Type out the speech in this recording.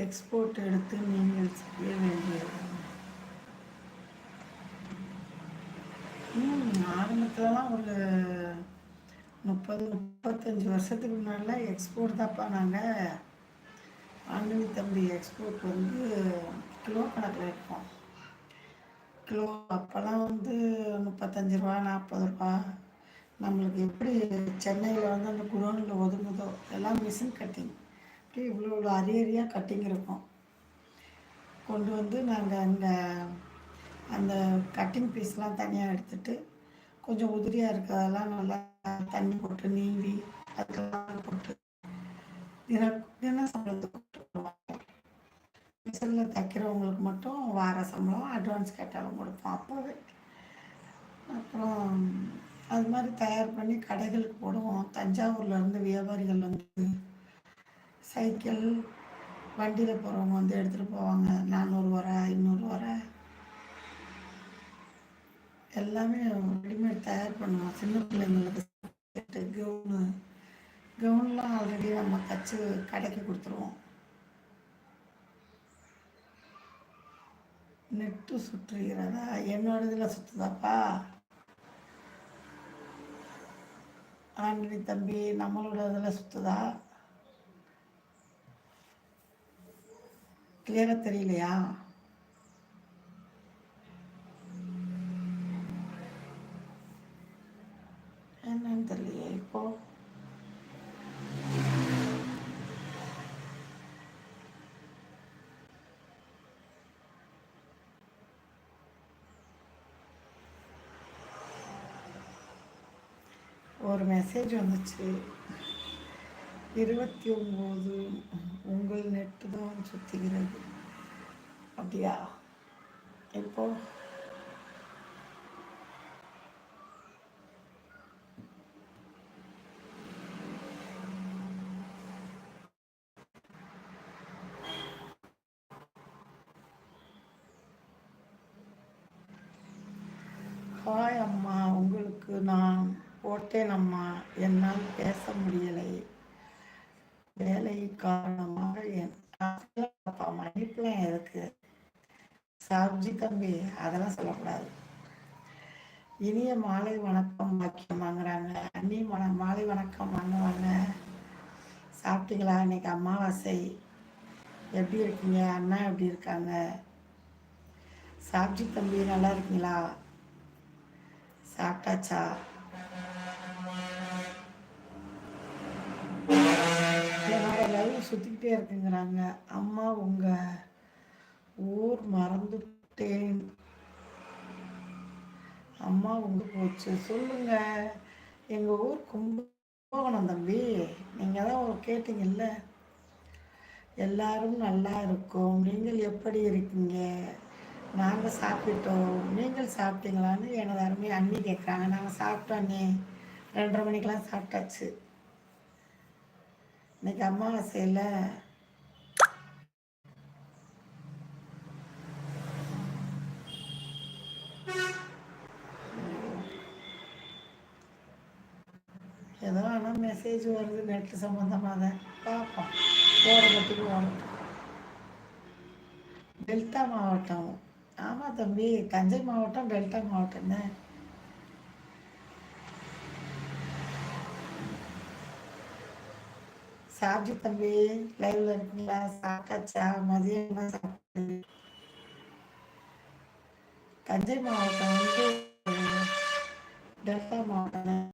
Export எடுத்து நீங்கள் செய்ய வேண்டியது. ஆரம்பத்துலலாம் ஒரு முப்பது முப்பத்தஞ்சு வருஷத்துக்கு முன்னாடிலாம் எக்ஸ்போர்ட் தான்ப்பா நாங்கள் ஆண்டனி தம்பி எக்ஸ்போர்ட் வந்து கிலோ கணக்கில் எடுப்போம் கிலோ அப்போல்லாம் வந்து முப்பத்தஞ்சு ரூபா நாற்பது ரூபா. நம்மளுக்கு எப்படி சென்னையில் வந்து அந்த குடோனில் ஒதுங்குதோ எல்லாம் மிஷின் கட்டிங் அப்படியே இவ்வளோ இவ்வளோ அரி கட்டிங் இருக்கும். கொண்டு வந்து நாங்கள் அந்த அந்த கட்டிங் பீஸ்லாம் தனியாக எடுத்துட்டு கொஞ்சம் உதிரியாக இருக்கிறதெல்லாம் நல்லா தண்ணி போட்டு நீவி அதுக்கெல்லாம் போட்டு தின தின சம்பளத்துக்கு கொடுத்துருவோம் மிஷினில் தைக்கிறவங்களுக்கு மட்டும் வார சம்பளம் அட்வான்ஸ் கேட்டாலும் கொடுப்போம் அப்போவே. அப்புறம் அது மாதிரி தயார் பண்ணி கடைகளுக்கு போடுவோம். தஞ்சாவூர்லேருந்து வியாபாரிகள் வந்து சைக்கிள் வண்டியில் போகிறவங்க வந்து எடுத்துகிட்டு போவாங்க. நானூறு வர ஐநூறு வர. எல்லாமே ரெடிமேட் தயார் பண்ணுவோம். சின்ன பிள்ளைங்களுக்கு கவுனு கவுன்லாம் ஆல்ரெடி நம்ம தச்சு கடைக்கு கொடுத்துருவோம். நெட்டு சுற்றுகிறதா? என்னோட இதில் சுற்றுதாப்பா ஆண்டனி தம்பி நம்மளோட இதில் சுற்றுதா கிளியராக தெரியலையா என்னன்னு தெரியலையே இப்போ ஒரு மெசேஜ் வந்துச்சு இருபத்தி ஒம்பது உங்கள் நெட்டு தான் சுற்றுகிறது அப்படியா? இப்போ? ஹாய் அம்மா உங்களுக்கு நான் போட்டேன் அம்மா. என்னால் பேச முடியலை. வேலை காரணமாக என் அப்பா மன்னிப்புலாம் இருக்கு. சாப்ஜி தம்பி அதெல்லாம் சொல்லக்கூடாது. இனிய மாலை வணக்கம் வாக்கியம் வாங்குறாங்க. அன்னி மன மாலை வணக்கம் வாங்குவாங்க சாப்பிட்டீங்களா? இன்னைக்கு அமாவாசை. எப்படி இருக்கீங்க? அண்ணா எப்படி இருக்காங்க? சாப்ஜி தம்பி நல்லா இருக்கீங்களா? சாப்பிட்டாச்சா என்னோட லைவ் சுற்றிக்கிட்டே இருக்குங்கிறாங்க. அம்மா உங்கள் ஊர் மறந்துட்டேன். அம்மா உங்க போச்சு. சொல்லுங்க. எங்கள் ஊர் கும்பகோணம் தம்பி. நீங்கள் தான் கேட்டீங்கல்ல. எல்லாரும் நல்லா இருக்கோம். நீங்கள் எப்படி இருக்கீங்க? நாங்கள் சாப்பிட்டோம். நீங்கள் சாப்பிட்டீங்களான்னு எனது அருமை அண்ணி கேட்குறாங்க நாங்கள் சாப்பிட்டோம் அண்ணி. ரெண்டரை மணிக்கெலாம் சாப்பிட்டாச்சு. இன்னைக்கு அமாவாசையில் ஏதோ ஆனால் மெசேஜ் வருது நெட்டு சம்மந்தமாக தான் பார்ப்போம் போகிற வரட்டும் டெல்டா மாவட்டம். ஆமாம் தம்பி தஞ்சை மாவட்டம் டெல்டா மாவட்டம் தான் சாப்பிட்டு தம்பி லைவ்ல இருக்கீங்களா? சாப்பிட்டாச்சா? மதியம் சாப்பிட்டு தஞ்சை மாவட்டம் வந்து டெல்டா மாவட்டம்